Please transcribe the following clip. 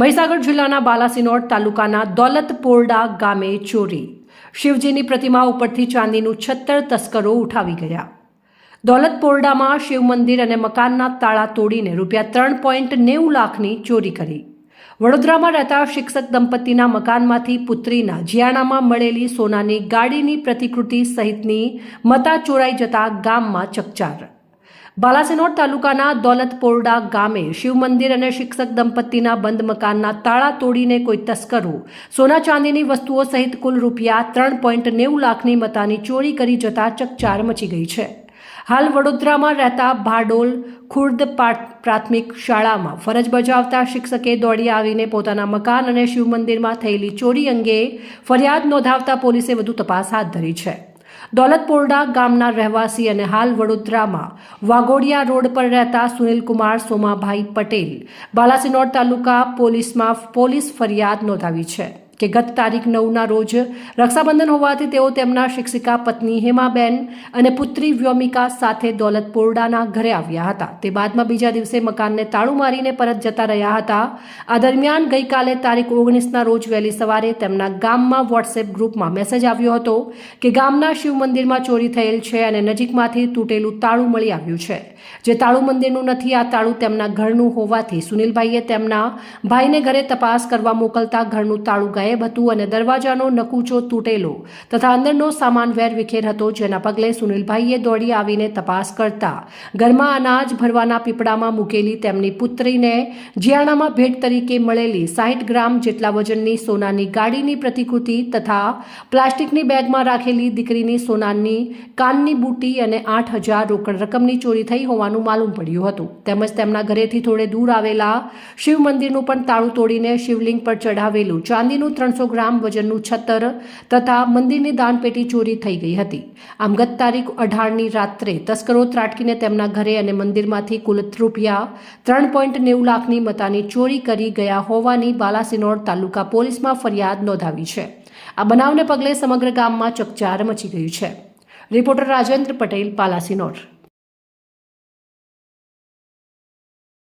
મહીસાગર જિલ્લાના બાલાસિનોડ તાલુકાના દોલતપોરડા ગામે ચોરી. શિવજીની પ્રતિમા ઉપરથી ચાંદીનું છત્તર તસ્કરો ઉઠાવી ગયા. દોલતપોરડામાં શિવ મંદિર અને મકાનના તાળા તોડીને રૂપિયા ત્રણ પોઈન્ટ નેવું લાખની ચોરી કરી. વડોદરામાં રહેતા શિક્ષક દંપતીના મકાનમાંથી પુત્રીના જિયાણામાં મળેલી સોનાની ગાડીની પ્રતિકૃતિ સહિતની મતા ચોરાઈ જતા ગામમાં ચકચાર. બાલાસિનોડ તાલુકાના દોલતપોરડા ગામે શિવ મંદિર અને શિક્ષક દંપતીના બંધ મકાનના તાળા તોડીને કોઈ તસ્કરો સોના ચાંદીની વસ્તુઓ સહિત કુલ રૂપિયા ત્રણ પોઈન્ટ નેવું લાખની મતાની ચોરી કરી જતા ચકચાર મચી ગઈ છે. હાલ વડોદરામાં રહેતા ભાડોલ ખુર્દ પ્રાથમિક શાળામાં ફરજ બજાવતા શિક્ષકે દોડી આવીને પોતાના મકાન અને શિવ મંદિરમાં થયેલી ચોરી અંગે ફરિયાદ નોંધાવતા પોલીસે વધુ તપાસ હાથ ધરી છે. દોલતપોરડા ગામના રહેવાસી અને હાલ વડોદરામાં વાગોડિયા રોડ પર રહેતા સુનિલકુમાર સોમાભાઈ પટેલ બાલાસિનોર તાલુકા પોલીસમાં પોલીસ ફરિયાદ નોંધાવી છે. કે ગત તારીખ નવના રોજ રક્ષાબંધન હોવાથી તેઓ તેમના શિક્ષિકા પત્ની હેમાબેન અને પુત્રી વ્યોમિકા સાથે દોલતપોરડાના ઘરે આવ્યા હતા. તે બાદમાં બીજા દિવસે મકાનને તાળું મારીને પરત જતા રહ્યા હતા. આ દરમિયાન ગઈકાલે તારીખ ઓગણીસના રોજ વહેલી સવારે તેમના ગામમાં વોટ્સએપ ગ્રુપમાં મેસેજ આવ્યો હતો કે ગામના શિવ મંદિરમાં ચોરી થયેલ છે અને નજીકમાંથી તૂટેલું તાળું મળી આવ્યું છે. જે તાળું મંદિરનું નથી, આ તાળું તેમના ઘરનું હોવાથી સુનિલભાઈએ તેમના ભાઈને ઘરે તપાસ કરવા મોકલતા ઘરનું તાળું ગાયબ હતું અને દરવાજાનો નકુચો તૂટેલો તથા અંદરનો સામાન વેર વિખેર હતો, જેના પગલે સુનિલભાઈએ દોડી આવીને તપાસ કરતા. ઘરમાં અનાજ ભરવાના પીપળામાં મૂકેલી તેમની પુત્રીને જિયાણામાં ભેટ તરીકે મળેલી સાહીઠ ગ્રામ જેટલા વજનની સોનાની ગાડીની પ્રતિકૃતિ તથા પ્લાસ્ટિકની બેગમાં રાખેલી દીકરીની સોનાની કાનની બુટી અને આઠ હજાર રોકડ રકમની ચોરી થઈ હોવાનું માલુમ પડ્યું હતું. તેમજ તેમના ઘરેથી થોડે દૂર આવેલા શિવ મંદિરનું પણ તાળું તોડીને શિવલિંગ પર ચઢાવેલું ચાંદીનું ત્રણસો ગ્રામ વજનનું છત્તર તથા મંદિરની દાનપેટી ચોરી થઈ ગઈ હતી. આમ ગત તારીખ અઢારની રાત્રે તસ્કરો ત્રાટકીને તેમના ઘરે અને મંદિરમાંથી કુલ રૂપિયા ત્રણ પોઈન્ટ નેવું લાખની મતાની ચોરી કરી ગયા હોવાની બાલાસિનોર તાલુકા પોલીસમાં ફરિયાદ નોંધાવી છે. આ બનાવને પગલે સમગ્ર ગામમાં ચકચાર મચી ગયું છે. રિપોર્ટર રાજેન્દ્ર પટેલ બાલાસિનોડ